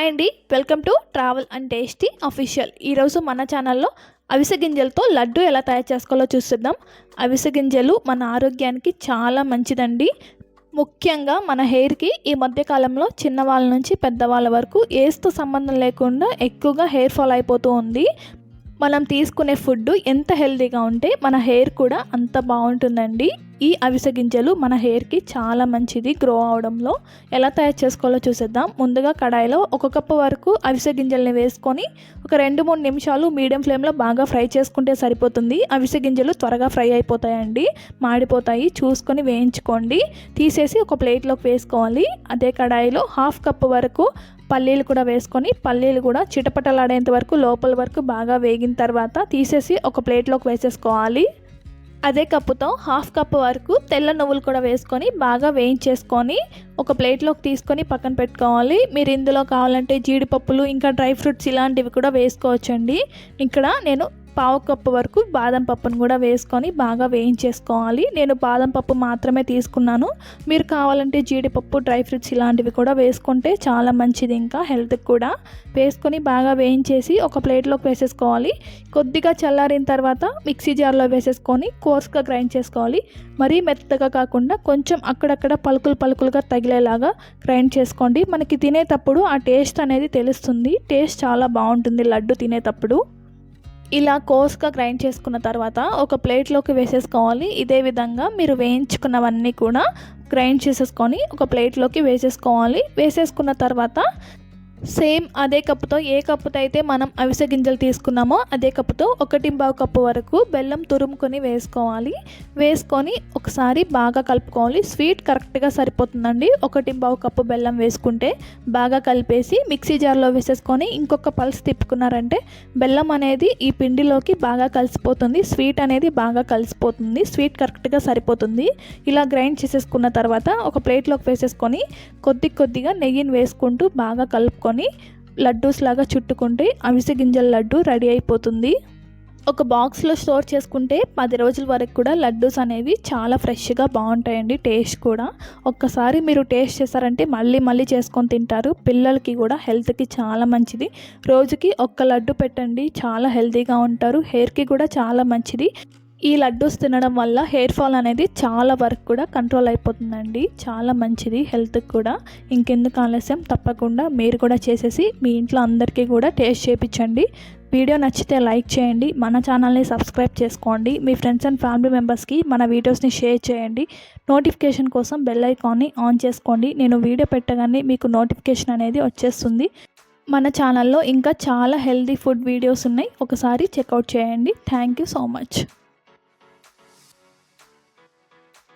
Hi అండి. Welcome to travel and tasty official. ఈరోజు మన ఛానల్లో అవిసె గింజలతో లడ్డు ఎలా తయారు చేసుకోవాలో చూస్తున్నాం అవిసె గింజలు మన ఆరోగ్యానికి చాలా మంచిదండి. ముఖ్యంగా మన హెయిర్కి ఈ మధ్యకాలంలో చిన్నవాళ్ళ నుంచి పెద్దవాళ్ళ వరకు ఏస్తో సంబంధం లేకుండా ఎక్కువగా హెయిర్ ఫాల్ అయిపోతూ ఉంది. మనం తీసుకునే ఫుడ్ ఎంత హెల్తీగా ఉంటే మన హెయిర్ కూడా అంత బాగుంటుందండి. ఈ అవిసె గింజలు మన హెయిర్కి చాలా మంచిది గ్రో అవడంలో. ఎలా తయారు చేసుకోవాలో చూసేద్దాం. ముందుగా కడాయిలో ఒక కప్పు వరకు అవిసె గింజల్ని వేసుకొని ఒక రెండు మూడు నిమిషాలు మీడియం ఫ్లేమ్లో బాగా ఫ్రై చేసుకుంటే సరిపోతుంది. అవిసె గింజలు త్వరగా ఫ్రై అయిపోతాయండి. మాడిపోతాయి. చూసుకొని వేయించుకోండి. తీసేసి ఒక ప్లేట్లోకి వేసుకోవాలి. అదే కడాయిలో హాఫ్ కప్పు వరకు పల్లీలు కూడా వేసుకొని పల్లీలు కూడా చిటపటలాడేంత వరకు లోపల వరకు బాగా వేగిన తర్వాత తీసేసి ఒక ప్లేట్లోకి వేసేసుకోవాలి. అదే కప్పుతో హాఫ్ కప్ వరకు తెల్ల నువ్వులు కూడా వేసుకొని బాగా వేయించేసుకొని ఒక ప్లేట్లోకి తీసుకొని పక్కన పెట్టుకోవాలి. మీరు ఇందులో కావాలంటే జీడిపప్పులు ఇంకా డ్రై ఫ్రూట్స్ ఇలాంటివి కూడా వేసుకోవచ్చండి. ఇక్కడ నేను పావు కప్పు వరకు బాదం పప్పును కూడా వేసుకొని బాగా వేయించేసుకోవాలి. నేను బాదం పప్పు మాత్రమే తీసుకున్నాను. మీరు కావాలంటే జీడిపప్పు డ్రై ఫ్రూట్స్ ఇలాంటివి కూడా వేసుకుంటే చాలా మంచిది ఇంకా హెల్త్కి కూడా. వేసుకొని బాగా వేయించేసి ఒక ప్లేట్లోకి వేసేసుకోవాలి. కొద్దిగా చల్లారిన తర్వాత మిక్సీ జార్లో వేసేసుకొని కోర్స్గా గ్రైండ్ చేసుకోవాలి. మరీ మెత్తగా కాకుండా కొంచెం అక్కడక్కడ పలుకులు పలుకులుగా తగిలేలాగా గ్రైండ్ చేసుకోండి. మనకి తినేటప్పుడు ఆ టేస్ట్ అనేది తెలుస్తుంది. టేస్ట్ చాలా బాగుంటుంది లడ్డు తినేటప్పుడు. ఇలా కోర్స్గా గ్రైండ్ చేసుకున్న తర్వాత ఒక ప్లేట్లోకి వేసేసుకోవాలి. ఇదే విధంగా మీరు వేయించుకున్నవన్నీ కూడా గ్రైండ్ చేసేసుకొని ఒక ప్లేట్లోకి వేసేసుకోవాలి. వేసేసుకున్న తర్వాత సేమ్ అదే కప్పుతో ఏ కప్పుతో అయితే మనం అవిసె గింజలు తీసుకున్నామో అదే కప్పుతో ఒకటి బావు కప్పు వరకు బెల్లం తురుముకొని వేసుకోవాలి. వేసుకొని ఒకసారి బాగా కలుపుకోవాలి. స్వీట్ కరెక్ట్గా సరిపోతుందండి. ఒకటి బావు కప్పు బెల్లం వేసుకుంటే బాగా కలిపేసి మిక్సీ జార్లో వేసేసుకొని ఇంకొక పల్స్ తిప్పుకున్నారంటే బెల్లం అనేది ఈ పిండిలోకి బాగా కలిసిపోతుంది. స్వీట్ అనేది బాగా కలిసిపోతుంది. స్వీట్ కరెక్ట్గా సరిపోతుంది. ఇలా గ్రైండ్ చేసేసుకున్న తర్వాత ఒక ప్లేట్లోకి వేసేసుకొని కొద్ది కొద్దిగా నెయ్యిని వేసుకుంటూ బాగా కలుపుకొని లడ్డూస్ లాగా చుట్టుకుంటే అవిసె గింజల లడ్డు రెడీ అయిపోతుంది. ఒక బాక్స్లో స్టోర్ చేసుకుంటే పది రోజుల వరకు కూడా లడ్డూస్ అనేవి చాలా ఫ్రెష్గా బాగుంటాయండి టేస్ట్ కూడా. ఒక్కసారి మీరు టేస్ట్ చేశారంటే మళ్ళీ మళ్ళీ చేసుకొని తింటారు. పిల్లలకి కూడా హెల్త్కి చాలా మంచిది. రోజుకి ఒక్క లడ్డు పెట్టండి చాలా హెల్తీగా ఉంటారు. హెయిర్కి కూడా చాలా మంచిది. ఈ లడ్డూస్ తినడం వల్ల హెయిర్ ఫాల్ అనేది చాలా వరకు కూడా కంట్రోల్ అయిపోతుందండి. చాలా మంచిది హెల్త్కి కూడా. ఇంకెందుకు ఆలస్యం తప్పకుండా మీరు కూడా చేసేసి మీ ఇంట్లో అందరికీ కూడా టేస్ట్ చేయించండి వీడియో నచ్చితే లైక్ చేయండి మన ఛానల్ని సబ్స్క్రైబ్ చేసుకోండి మీ ఫ్రెండ్స్ అండ్ ఫ్యామిలీ మెంబర్స్కి మన వీడియోస్ని షేర్ చేయండి. నోటిఫికేషన్ కోసం బెల్ ఐకాన్ని ఆన్ చేసుకోండి. నేను వీడియో పెట్టగానే మీకు నోటిఫికేషన్ అనేది వచ్చేస్తుంది. మన ఛానల్లో ఇంకా చాలా హెల్తీ ఫుడ్ వీడియోస్ ఉన్నాయి. ఒకసారి చెక్అవుట్ చేయండి. Thank you so much.